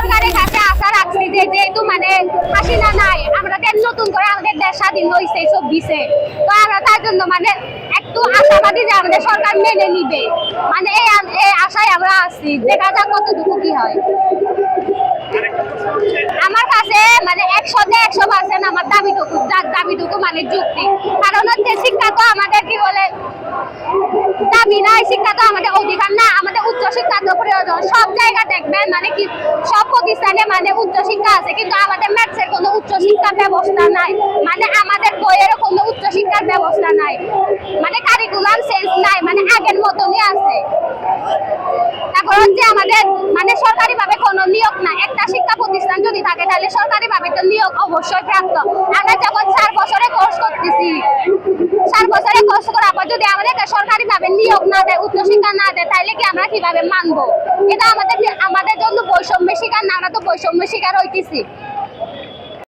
সরকারের কাছে আশা রাখছি যে যেহেতু মানে হাসিনা নাই আমাদের নতুন করে আমাদের দেশ স্বাধীন হয়েছে সব দিছে। তো আমরা তার জন্য মানে একটু আশাবাদী যে আমাদের সরকার মেনে নিবে। মানে এই এই আশায় আমরা আছি দেখা যাক কতটুকু কি হয়। আমার কাছে মানে একশোতে একশো পার্সেন্ট আমার দাবিটুকু দাবিটুকু মানে যুক্তি। কারণ হচ্ছে শিক্ষা তো আমাদের কি বলে, দাবি নাই, শিক্ষা তো আমাদের অধিকার না আমাদের উচ্চ শিক্ষা তো প্রয়োজন। সব জায়গা দেখবেন মানে কি, সব প্রতিষ্ঠানে মানে উচ্চ শিক্ষা আছে, কিন্তু আমাদের ম্যাথসের কোনো উচ্চ শিক্ষার ব্যবস্থা নাই। মানে আমাদের বইয়েরও কোনো উচ্চ শিক্ষার ব্যবস্থা নাই। মানে কারিকুলাম সেন্স নাই মানে আগের মতনই আছে। তারপর হচ্ছে আমাদের মানে সরকারি ভাবে কোনো নিয়োগ না একটা শিক্ষা প্রতিষ্ঠান যদি থাকে, তাহলে সরকারি ভাবে তো নিয়োগ অবশ্যই প্রাপ্ত। আমরা যখন চার বছরে কোর্স করতেছি বছরে কষ্ট করার পর যদি আমাদেরকে সরকারি ভাবে নিয়োগ না দেয় উচ্চশিক্ষা না দেয় তাহলে কি আমরা কীভাবে মানবো? এটা আমাদের আমাদের জন্য বৈষম্য শিকার না, আমরা তো বৈষম্য শিকার হইতেছি।